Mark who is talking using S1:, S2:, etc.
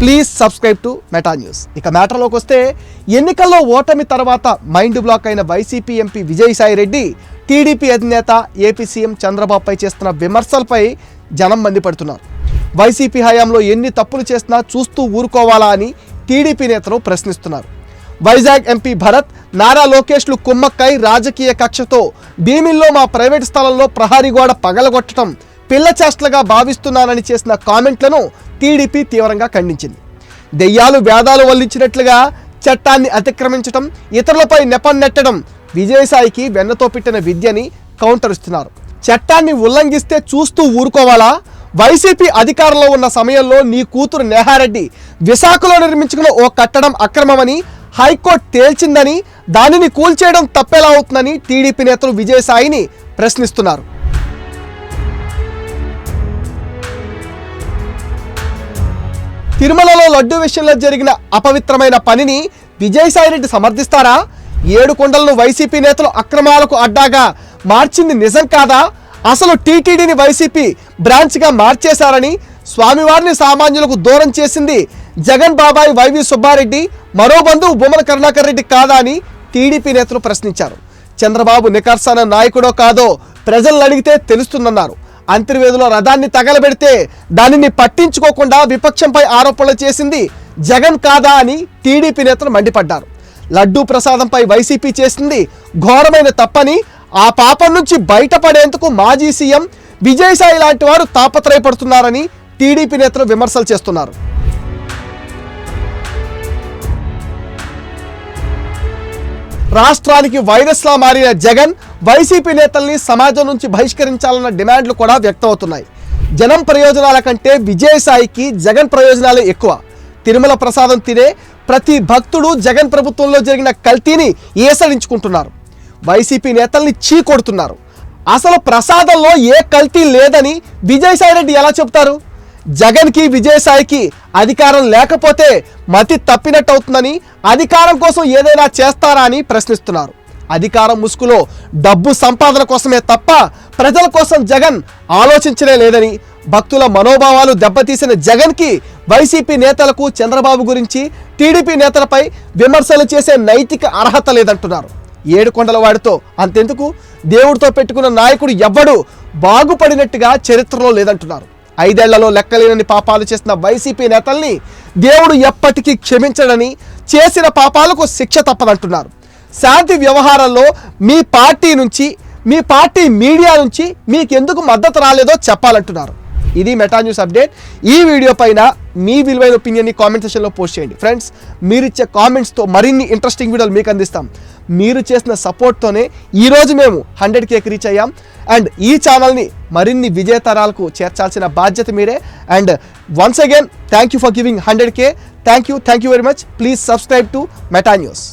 S1: Please subscribe to Meta News ఇక మ్యాటర్లోకి వస్తే ఎన్నికల్లో ఓటమి తర్వాత మైండ్ బ్లాక్ అయిన YCP MP Vijayasai Reddy TDP అధినేత ఏపీ సీఎం చంద్రబాబుపై చేస్తున్న విమర్శలపై జనం మండిపడుతున్నారు. వైసీపీ హయాంలో ఎన్ని తప్పులు చేసినా చూస్తూ ఊరుకోవాలా అని టీడీపీ నేతలు ప్రశ్నిస్తున్నారు. వైజాగ్ ఎంపీ భరత్ నారా లోకేష్లు కుమ్మక్కై రాజకీయ కక్షతో భీమిల్లో మా ప్రైవేట్ స్థలంలో ప్రహారీ గోడ పగలగొట్టడం పిల్ల చేష్టలుగా భావిస్తున్నానని చేసిన కామెంట్లను టీడీపీ తీవ్రంగా ఖండించింది. దెయ్యాలు వేదాలు వల్లించినట్లుగా చట్టాన్ని అతిక్రమించడం ఇతరులపై నెపం నెట్టడం విజయసాయికి వెన్నతో పెట్టిన విద్యని కౌంటర్ ఇస్తున్నారు చట్టాన్ని ఉల్లంఘిస్తే చూస్తూ ఊరుకోవాలా? వైసీపీ అధికారంలో ఉన్న సమయంలో నీ కూతురు నేహారెడ్డి విశాఖలో నిర్మించుకున్న ఓ కట్టడం అక్రమమని హైకోర్టు తేల్చిందని దానిని కూల్చేయడం తప్పేలా అవుతుందని టీడీపీ నేతలు విజయసాయిని ప్రశ్నిస్తున్నారు. తిరుమలలో లడ్డు విషయంలో జరిగిన అపవిత్రమైన పనిని విజయసాయిరెడ్డి సమర్థిస్తారా? ఏడు కొండలను వైసీపీ నేతలు అక్రమాలకు అడ్డాగా మార్చింది నిజం కాదా? అసలు టీటీడీని వైసీపీ బ్రాంచ్గా మార్చేశారని స్వామివారిని సామాన్యులకు దూరం చేసింది జగన్ బాబాయ్ వైవి సుబ్బారెడ్డి మరో బంధువు బొమ్మల కరుణాకర్ రెడ్డి కాదా అని టీడీపీ నేతలు ప్రశ్నించారు. చంద్రబాబు నికర్సన నాయకుడో కాదో ప్రజలను అడిగితే తెలుస్తుందన్నారు. అంతర్వేదిలో రథాన్ని తగలబెడితే దానిని పట్టించుకోకుండా విపక్షంపై ఆరోపణలు చేసింది జగన్ కాదా అని టీడీపీ నేతలు మండిపడ్డారు. లడ్డూ ప్రసాదంపై వైసీపీ చేసింది ఘోరమైన తప్పని ఆ పాపం నుంచి బయటపడేందుకు మాజీ సీఎం విజయసాయి లాంటి వారు తాపత్రయపడుతున్నారని టీడీపీ నేతలు విమర్శలు చేస్తున్నారు. రాష్ట్రానికి వైరస్లా మారిన జగన్ వైసీపీ నేతల్ని సమాజం నుంచి బహిష్కరించాలన్న డిమాండ్లు కూడా వ్యక్తమవుతున్నాయి. జనం ప్రయోజనాల కంటే విజయసాయికి జగన్ ప్రయోజనాలే ఎక్కువ. తిరుమల ప్రసాదం తినే ప్రతి భక్తుడు జగన్ ప్రభుత్వంలో జరిగిన కల్తీని ఏసడించుకుంటున్నారు. వైసీపీ నేతల్ని చీకొడుతున్నారు అసలు ప్రసాదంలో ఏ కల్తీ లేదని విజయసాయి రెడ్డి ఎలా చెప్తారు జగన్కి విజయసాయికి అధికారం లేకపోతే మతి తప్పినట్టు అవుతుందని అధికారం కోసం ఏదైనా చేస్తారా అని ప్రశ్నిస్తున్నారు. అధికారం ముసుగులో డబ్బు సంపాదన కోసమే తప్ప ప్రజల కోసం జగన్ ఆలోచించలే లేదని భక్తుల మనోభావాలు దెబ్బతీసిన జగన్కి వైసీపీ నేతలకు చంద్రబాబు గురించి టీడీపీ నేతలపై విమర్శలు చేసే నైతిక అర్హత లేదంటున్నారు. ఏడుకొండల వాడితో అంతెందుకు? దేవుడితో పెట్టుకున్న నాయకుడు ఎవ్వడు బాగుపడినట్టుగా చరిత్రలో లేదంటున్నారు. ఐదేళ్ళలో లెక్కలేనని పాపాలు చేసిన వైసీపీ నేతల్ని దేవుడు ఎప్పటికీ క్షమించడని చేసిన పాపాలకు శిక్ష తప్పదంటున్నారు. శాంతి వ్యవహారాల్లో మీ పార్టీ నుంచి మీ పార్టీ మీడియా నుంచి మీకు ఎందుకు మద్దతు రాలేదో చెప్పాలంటున్నారు. ఇది మెటా న్యూస్ అప్డేట్. ఈ వీడియో పైన మీ విలువైన ఒపీనియన్ని కామెంట్ సెషన్లో పోస్ట్ చేయండి. ఫ్రెండ్స్ మీరిచ్చే కామెంట్స్తో మరిన్ని ఇంట్రెస్టింగ్ వీడియోలు మీకు అందిస్తాం. మీరు చేసిన సపోర్ట్తోనే ఈరోజు మేము హండ్రెడ్ కేక్ రీచ్ అయ్యాం. అండ్ ఈ ఛానల్ని మరిన్ని విజేతరాలకు చేర్చాల్సిన బాధ్యత మీరే. And once again thank you for giving hundred K thank you thank you very much please subscribe to Meta News